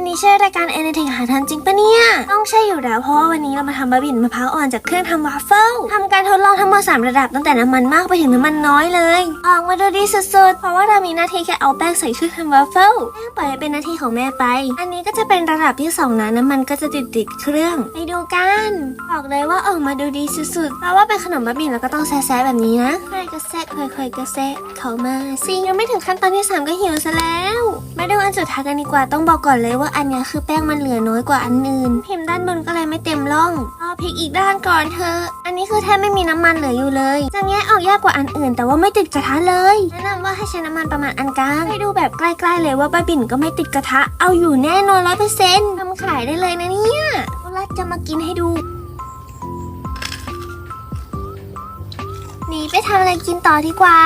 นนี้ใช่รายการเอเนเทคหาทำจริงปะเนี่ย ต้องใช่อยู่แล้วเพราะว่าวันนี้เรามาทำบะบิ่นมะพร้าวอ่อนจากเครื่องทำวาฟเฟิลทำการทดลองทั้งหมดสามระดับตั้งแต่น้ำมันมากไปถึงน้ำมันน้อยเลย ออกมาดูดีสุดๆ เพราะว่าเรามีหน้าที่แค่เอาแป้งใส่เครื่องทำวาฟเฟิลแป้งปล่อยให้เป็นหน้าที่ของแม่ไป อันนี้ก็จะเป็นระดับที่สองนะน้ำมันก็จะติดติดเครื่อง ไปดูกันบอกเลยว่าออกมาดูดีสุดๆ เพราะว่าเป็นขนมบะบิ่นแล้วก็ต้องแซ่ๆแบบนี้นะใครก็แซ่ใครๆก็แซ่เข้ามาสิยังไม่ถึงขั้นตอนที่สามก็หิวซะแล้วมา อันสุดท้ายกันดีกว่าต้องบอกก่อนเลยว่าอันนี้คือแป้งมันเหลือน้อยกว่าอันอื่นพิมพ์ด้านบนก็เลยไม่เต็มร่องรอพลิกอีกด้านก่อนเธอะอันนี้คือแทบไม่มีน้ำมันเหลืออยู่เลยจะแงะออกยากกว่าอันอื่น แต่ว่าไม่ติดกระทะเลย แนะนำว่าให้ใช้น้ำมันประมาณอันกลางให้ดูแบบใกล้ๆเลยว่าใบบิ่นก็ไม่ติดกระทะเอาอยู่แน่นอนร้อยเปอร์เซ็นต์ทำขายได้เลยนะเนี่ยรัดจะมากินให้ดูหนีไปทำอะไรกินต่อดีกว่า